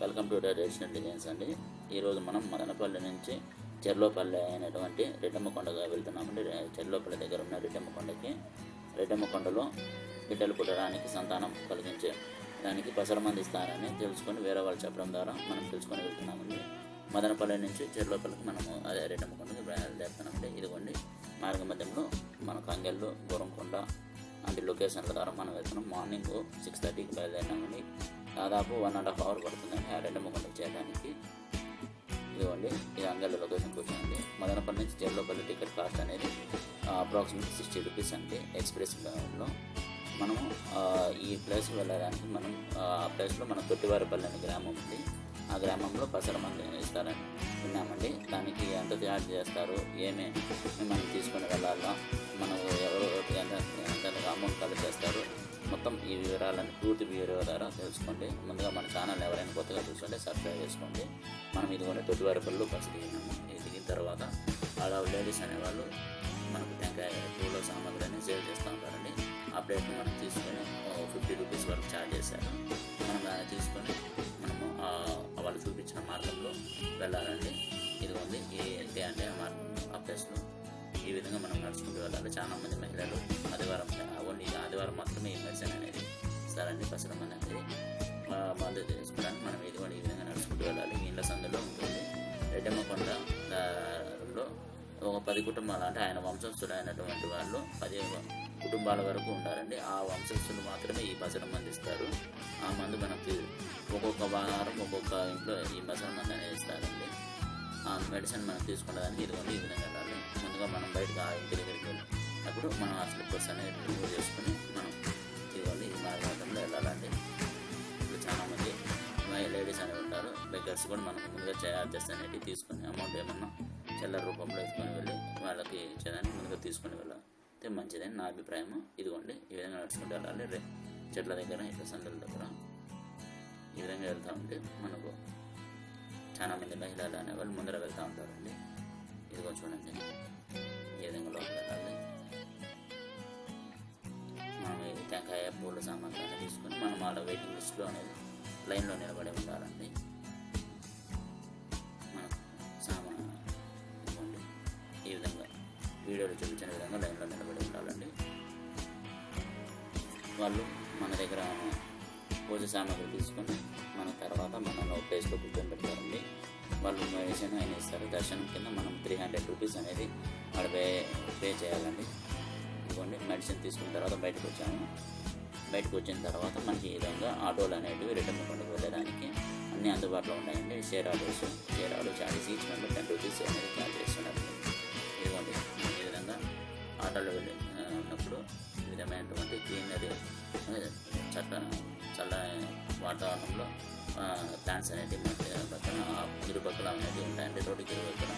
Welcome to traditional designs అండి. ఈరోజు మనం మదనపల్లి నుంచి చెర్లోపల్లి అయినటువంటి రెడ్డమ్మకొండగా వెళ్తున్నామండి చెర్లోపల్లి దగ్గర ఉన్న రెడ్డమ్మకొండకి కొండకి. కొండలో బిడ్డలు పుట్టడానికి సంతానం కలిగించే దానికి పసరమందిస్తారని తెలుసుకొని వేరే వాళ్ళు చెప్పడం ద్వారా మనం తెలుసుకొని వెళ్తున్నామండి. మదనపల్లి నుంచి చెర్లోపల్లికి మనము అదే రెడ్డమ్మకొండకి బయలుదేరుతున్నామండి ఇదిగోండి మార్గ మధ్యంలో మన కంగెళ్ళు గోరంకొండ అంటే లొకేషన్ల ద్వారా మనం వెళ్తున్నాం. మార్నింగ్ సిక్స్ థర్టీకి బయలుదేరినామండి. దాదాపు వన్ అండ్ హాఫ్ అవర్ పడుతుందండి ఆ రెండు ముక్కలు చేయడానికి. ఇదిగోండి ఇది అంగళ్ళ లొకేషన్కి వచ్చామండి మదనపల్లి నుంచి జల్లోపల్లి టికెట్ కాస్ట్ అనేది అప్రాక్సిమేట్ సిక్స్టీ రూపీస్ అండి ఎక్స్ప్రెస్లో మనము ఈ ప్లేస్కి వెళ్ళడానికి మనం ఆ ప్లేస్లో మన తొట్టివారిపల్లి అనే గ్రామం ఉంది. ఆ గ్రామంలో పసర మంది ఇస్తారని విన్నామండి? దానికి ఎంత ఛార్జ్ చేస్తారు? ఏమేమి మనం తీసుకొని వెళ్ళాలా? మనం ఎవరు వివరాలను పూర్తి ద్వారా తెలుసుకోండి. ముందుగా మన ఛానల్ ఎవరైనా కొత్తగా చూసుకుంటే సబ్స్క్రైబ్ చేసుకోండి. మనం ఇదిగోండి తొట్టివారిపల్లి బస్సు దిగినాము ఇది దిగిన తర్వాత ఆడ లేడీస్ అనేవాళ్ళు మనకు టెంకాయ పూల సామాగ్రిని సేల్ చేస్తూ ఉంటారండి. ఆ ప్లేట్ని మనం తీసుకొని ఫిఫ్టీ రూపీస్ వరకు ఛార్జ్ చేశారు. మనం దాన్ని తీసుకొని మనము వాళ్ళు చూపించిన మార్గంలో వెళ్ళాలండి. ఇది ఉంది ఏంటి అంటే ఆ మార్గం ఆ ప్లేస్లో ఈ విధంగా మనం నడుచుకుంటూ వెళ్ళాలి. చాలా మంది మహిళలు ఆదివారం ఓన్లీ ఆదివారం మాత్రమే ఈ మెడిసిన్ అనేది ఇస్తారండి పసరం అనేది ఆ, తెలుసుకోవడానికి మనం ఇది ఈ విధంగా నడుచుకుంటూ వెళ్ళాలి నీళ్ళ సందులో ఉంటుంది రెడ్డమ్మ కొండలో ఒక పది కుటుంబాలు అంటే ఆయన వంశస్థులు అయినటువంటి వాళ్ళు పది కుటుంబాల వరకు ఉంటారండి ఆ వంశస్థులు మాత్రమే ఈ పసరం మంది ఇస్తారు ఆ మందు మనకి ఒక్కొక్క వారం ఒక్కొక్క ఇంట్లో ఈ పసరం మందు అనేది ఇస్తారండి. ఆ మెడిసిన్ మనం తీసుకున్నదానికి ఇదిగోండి ఈ విధంగా వెళ్ళాలి. ముందుగా మనం బయటకు ఆ ఇంటి దగ్గరికి వెళ్ళి అప్పుడు మనం ఆ స్లిప్పర్స్ అనేది రిమూవ్ చేసుకుని వాళ్ళు ఇదిగోండి ఈ మార్గంలో వెళ్ళాలండి ఇప్పుడు చాలామంది లేడీస్ అని ఉంటారు బెగ్గర్స్ కూడా మనం ముందుగా చార్జెస్ అనేవి తీసుకొని అమౌంట్ ఏమన్నా చిల్లర రూపంలో ఎత్తుకొని వెళ్ళి వాళ్ళకి ఇచ్చేదానికి ముందుగా తీసుకొని వెళ్ళాలి మంచిదని నా అభిప్రాయం ఇదిగోండి ఈ విధంగా నడుచుకుంటూ వెళ్ళాలి రే చెట్ల దగ్గర ఇట్లా సందుల దగ్గర ఈ విధంగా వెళ్తూ ఉంటే మనకు చాలామంది మహిళలు అనేవాళ్ళు ముందర వెళ్తూ ఉంటారండి ఇదిగో చూడండి ఈ విధంగా లోపల వెళ్ళాలి టెంకాయ పూల సామాన్లు అనేది తీసుకొని మనం వాళ్ళ వెయిటింగ్ లిస్ట్లో అనేది లైన్లో నిలబడి ఉండాలండి. మన సామాన్ ఈ విధంగా వీడియోలో చూపించిన విధంగా లైన్లో నిలబడి ఉండాలండి. వాళ్ళు మన దగ్గర పూజ సామాగ్రి తీసుకొని మన తర్వాత మనం ఒక ప్లేస్లో కూర్చొని పెడతారండి? వాళ్ళు మెడిసిన్ ఆయన ఇస్తారు దర్శనం కింద మనం త్రీ హండ్రెడ్ రూపీస్ అనేది వాళ్ళు పే పే చేయాలండి. ఇదిగోండి మెడిసిన్ తీసుకున్న తర్వాత బయటకు వచ్చాము బయటకు వచ్చిన తర్వాత మనకి ఈ విధంగా ఆటోలు అనేటివి రిటర్న్ కొండకు వెళ్ళడానికి అన్నీ అందుబాటులో ఉన్నాయండి. Share autos share auto charges each member ten rupees అనేది ఛార్జ్ చేస్తున్నారు. ఇదిగోండి ఈ విధంగా ఆటోలో వెళ్ళి ఉన్నప్పుడు ఈ విధమైనటువంటి గ్రీనరీ చట్ట చల్ల వాతావరణంలో ప్లాంట్స్ అనేవి మధ్య పక్కన ఇరుపక్కల అనేవి ఉంటాయండి. రోడ్డుకి ఇరుపక్కల.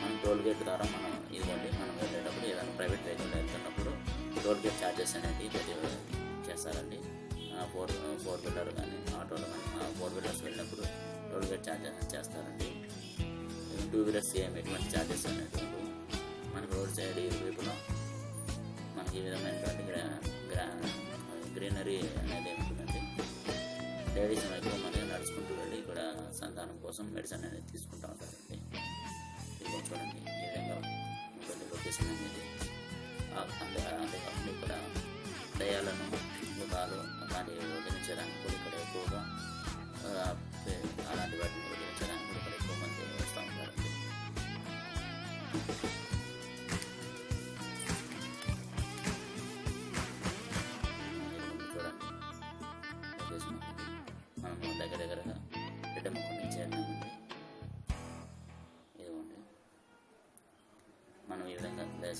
మనం టోల్ గేట్ ద్వారా మనం ఇదిగోండి మనం వెళ్ళేటప్పుడు ఏదైనా private vehicle toll gate charges అనేది కొద్దిగా చేస్తారండి. ఫోర్ ఫోర్ వీలర్ కానీ ఆటోలు కానీ ఫోర్ వీలర్స్ వెళ్ళినప్పుడు టోల్ గేట్ ఛార్జెస్ చేస్తారండి. టూ వీలర్స్ ఏం ఎటువంటి ఛార్జెస్ అనేది మనకు మనకి రోడ్ సైడ్ ఇరువైపులా మనకి ఈ విధమైనటువంటి గ్రా గ్రీనరీ అనేది ఉంటుందండి. లేడీస్ ఎక్కువ మంది నడుచుకుంటూ వెళ్ళి ఇక్కడ సంతానం కోసం మెడిసిన్ అనేది తీసుకుంటూ ఉంటారండి. ఇది చూడండి ఈ విధంగా ఉంటుంది లొకేషన్ అనేది. అంతేకాకుండా ఇక్కడ దయాలను ముఖాలు అలాంటివి వదిలించడానికి కూడా ఇక్కడ ఎక్కువగా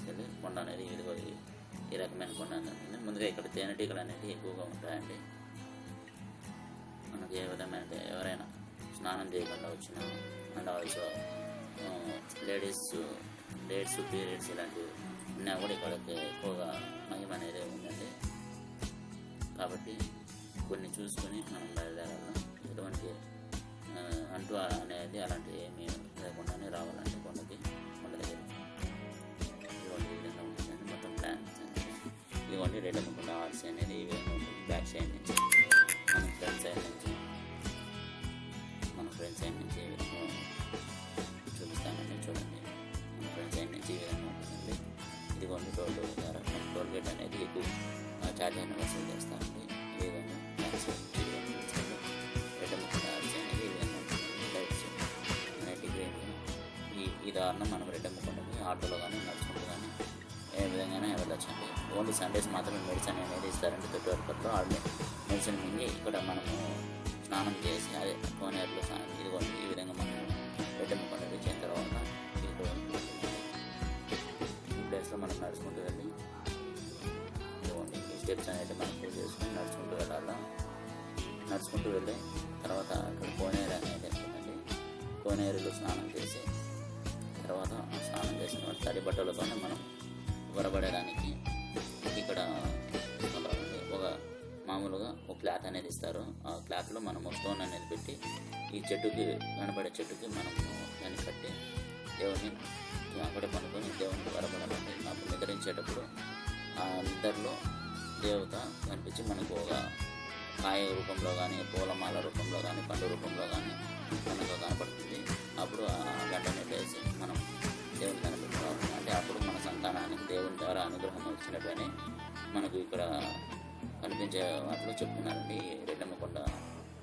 విధంగా కొండ అనేది ఇదిగో ఈ- రకమైన కొండ అనేది ముందుగా ఇక్కడ తేనెటీగలు అనేది ఎక్కువగా ఉంటాయండి. మనకి ఏ విధమైన ఎవరైనా స్నానం చేయకుండా వచ్చిన and also ladies dates periods ఇలాంటివి ఉన్నా కూడా ఇక్కడికి ఎక్కువగా మహిమ అనేది ఉందండి. కాబట్టి కొన్ని చూసుకొని మనం బయలుదేరాలి? ఎటువంటి అంటు అంటూ అనేది అలాంటివి ఏమీ లేకుండానే రావాలంటే కొండకి. ఇదిగోండి రెడ్ అనుకుంటే. ఆర్సీ అనేది ఈ బ్యాక్ సైడ్ నుంచి మన ఫ్రంట్ సైడ్ నుంచి మన ఫ్రంట్ సైడ్ నుంచి ఏ చూపిస్తానండి చూడండి. మన ఫ్రంట్ సైడ్ నుంచి ఈ విధంగా ఉంటుందండి ఇదిగోండి టోల్ ద్వారా. టోల్ గేట్ అనేది ఎక్కువ ఛార్జ్ అయిన వసూలు చేస్తామండి ఈ విధంగా బ్యాక్ సైడ్ నుంచి ఈ విధంగా ఉంటుంది లైట్స్ అనేది ఈ దారుణం మనం రెడ్ ఆటోలో కానీ నడుచు ఏ విధంగానే వెళ్ళొచ్చండి. ఓన్లీ సండేస్ మాత్రమే మెడిసిన్ అనేది ఇస్తారండి తొట్టివరపట్లో ఆడ మెడిసిన్ మింగి ఇక్కడ మనము స్నానం చేసి అదే కోనేరులో స్నానం ఇదిగోండి ఈ విధంగా మనం పెట్టిన పండుగ ఇచ్చిన తర్వాత ఇక్కడ ఈ ప్లేస్లో మనం నడుచుకుంటూ వెళ్ళి ఇదిగోండి ఈ స్టెప్స్ అనేది మనం పూజ చేసుకుని నడుచుకుంటూ వెళ్ళాలా? నడుచుకుంటూ వెళ్ళి తర్వాత అక్కడ కోనేరు అనేది ఉంటుందండి కోనేరులో స్నానం చేసి తర్వాత స్నానం చేసిన తడి బట్టలతోనే మనం వరబడడానికి ఇక్కడ ఒక మామూలుగా ఒక క్లాత్ అనేది ఇస్తారు. ఆ క్లాత్లో మనం స్టోన్ అనేది పెట్టి ఈ చెట్టుకి కనబడే చెట్టుకి మనం దాన్ని కట్టి దేవుని అక్కడ పనుకొని దేవునికి వరబడాలంటే నాకు నిద్రించేటప్పుడు ఆ నిద్రలో దేవత కనిపించి మనకు ఒక కాయ రూపంలో కానీ పూలమాల రూపంలో కానీ పండు రూపంలో కానీ మనకు కనపడుతుంది. అప్పుడు ఆ గంట వేసి మనం దేవుని కనిపెట్టుకోవాలి అంటే అప్పుడు మన సంతానానికి దేవుని ద్వారా అనుగ్రహం వచ్చినట్టుగానే మనకు ఇక్కడ కనిపించే వాటిలో చెప్తున్నారండి రెడ్డమ్మకొండ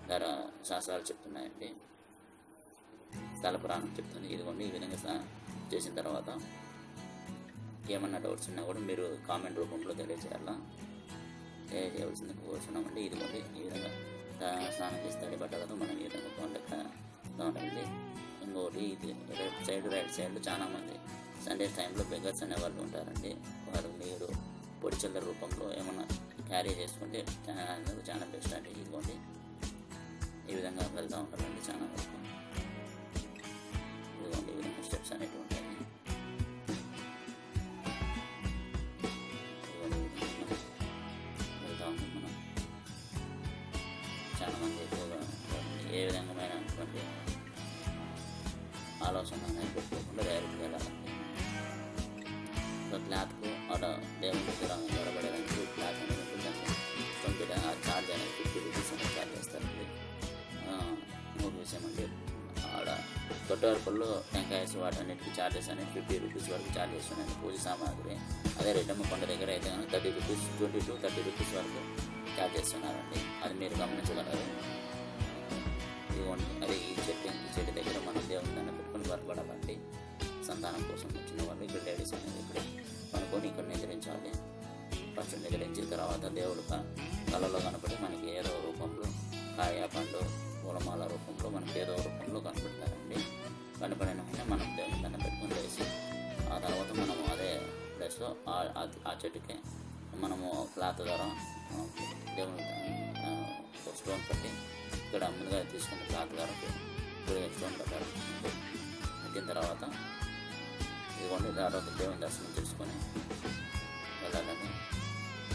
ధర శాస్త్రాలు చెప్తున్నాయండి. స్థల ప్రాణం చెప్తుంది. ఇదిగోండి ఈ విధంగా చేసిన తర్వాత ఏమన్నా డౌట్స్ ఉన్నా కూడా మీరు కామెంట్ రూపంలో తెలియజేయాలా తెలియజేయవలసింది కోరుచున్నామండి. ఇదిగోండి ఈ విధంగా స్నానం చేసి బట్టలతో మనం ఈ విధంగా కొండ ఉండండి ఇంకోటి ఇది లెఫ్ట్ సైడ్ రైట్ సైడ్ చాలా మంది. సండే టైంలో బెగర్స్ అనే వాళ్ళు ఉంటారండి. వారు మీరు పొడి చిల్లర రూపంలో ఏమైనా క్యారీ చేసుకుంటే చాలా బెస్ట్ అండి. ఇదిగోండి. ఈ విధంగా వెళ్తూ ఉంటారండి చాలా వరకు. ఇదిగోండి ఈ విధంగా స్టెప్స్ అనేవి ఉంటాయి. వెళ్తూ ఉంటాం మనం. చాలామంది ఎక్కువగా ఏ విధమైనటువంటి ఆలోచన అనేది పెట్టుకోకుండా డైరెక్ట్ వెళ్ళాలి సో క్లాత్కు ఆడ దేవుడి దగ్గర నిలబడేదానికి క్లాత్ అనేది ఉంటుందండి ట్వంటీ ఆ ఛార్జ్ అనేది ఫిఫ్టీ రూపీస్ అనేది ఛార్జ్ చేస్తారండి మూడు విషయం అండి ఆడ తొట్టవరపుల్లో టెంకాయస్ వాటన్నిటికి ఛార్జెస్ అనేది ఫిఫ్టీ రూపీస్ వరకు ఛార్జ్ చేస్తున్నాయండి పూజ సామాగ్రి అదే రెడ్డమ్మ కొండ దగ్గర అయితే కనుక thirty rupees twenty to thirty rupees వరకు ఛార్జ్ చేస్తున్నారండి అది మీరు గమనించగలరు ఇదిగోండి అదే ఈ చెట్టు ఈ చెట్టు దగ్గర మనం దేవుని దాన్ని పెట్టుకుని బరపడాలండి సంతానం కోసం వచ్చిన వాళ్ళు ఇక్కడ లేడీస్ అనేది ఇక్కడ కనుక్కొని ఇక్కడ నిద్రించాలి. ఫస్ట్ నిద్రించిన తర్వాత దేవుడు కళలో కనపడి మనకి ఏదో రూపంలో కాయ పండు పూలమాల రూపంలో మనకి ఏదో రూపంలో కనపడతారండి. కనపడిన వెంటనే మనం దేవుని దాన్ని పెట్టుకుని వేసి ఆ తర్వాత మనం అదే ప్లేస్లో ఆ- చెట్టుకి మనము క్లాత్ ద్వారా దేవుని స్టోన్ పెట్టి ఇక్కడ ముందుగా తీసుకున్న బ్లాక్ ద్వారా ఇక్కడ స్టోన్ పెట్టాలి తర్వాత ఇదిగోండి తర్వాత దేవుని దర్శనం చేసుకొని వెళ్ళాలని.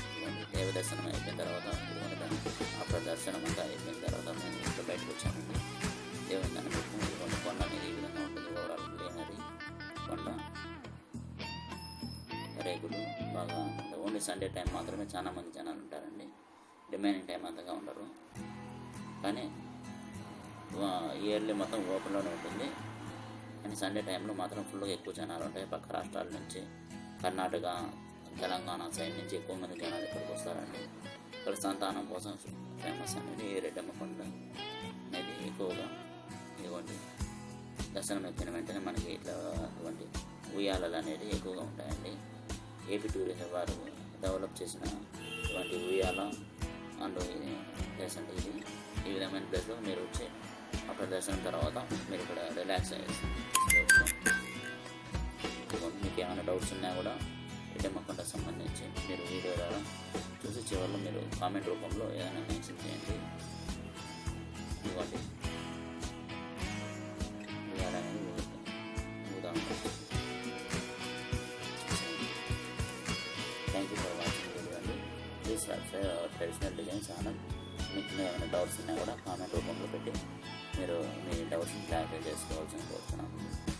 ఇదిగోండి దేవ దర్శనం అయిపోయిన తర్వాత ఇదిగోండి దాన్ని అప్పుడు దర్శనం అంతా అయిపోయిన తర్వాత మేము ఇంట్లో బయటకు వచ్చామండి దేవుని దాన్ని పెట్టుకుని ఇదిగోండి కొండ అనేది ఈ విధంగా ఉంటుంది ఓవరాల్ గ్రీనరీ కొండ రేకులు బాగా ఓన్లీ సండే టైం మాత్రమే చాలామంది జనాలు ఉంటారండి. రిమైనింగ్ టైం అంతగా ఉండరు. కానీ ఇయర్లీ మొత్తం ఓపెన్లోనే ఉంటుంది. కానీ సండే టైంలో మాత్రం ఫుల్గా ఎక్కువ జనాలు ఉంటాయి. పక్క రాష్ట్రాల నుంచి కర్ణాటక తెలంగాణ సైడ్ నుంచి ఎక్కువ మంది జనాలు ఇక్కడికి వస్తారండి. ఇక్కడ సంతానం కోసం ఫేమస్ అనేది ఏ రెడ్డమ్మ కొండ అనేది ఎక్కువగా ఇవ్వండి దర్శనం ఎక్కిన వెంటనే మనకి ఇట్లా ఇవ్వండి ఉయ్యాలలు అనేది ఎక్కువగా ఉంటాయండి. ఏపీ టూరిజం వారు డెవలప్ చేసిన ఇటువంటి ఉయ్యాల అండ్ ఇది ప్లేస్ అంటే ఇది. ఈ విధమైన ప్లేస్లో మీరు వచ్చి అక్కడ దర్శనం తర్వాత మీరు ఇక్కడ రిలాక్స్ చేసుకోవచ్చు మీకు ఏమైనా డౌట్స్ ఉన్నా కూడా ఇటమ్మకుండా సంబంధించి మీరు వీడియో ద్వారా చూసి చివరిలో మీరు కామెంట్ రూపంలో ఏదైనా మెన్షన్ చేయండి. ఇవ్వండి. Thank you for watching video అండి please subscribe our traditional design channel మీకు ఏమైనా డౌట్స్ ఉన్నా కూడా కామెంట్ రూపంలో పెట్టి మీరు మీ డౌట్స్ని క్లారిఫై చేసుకోవాల్సి కోరుతున్నాను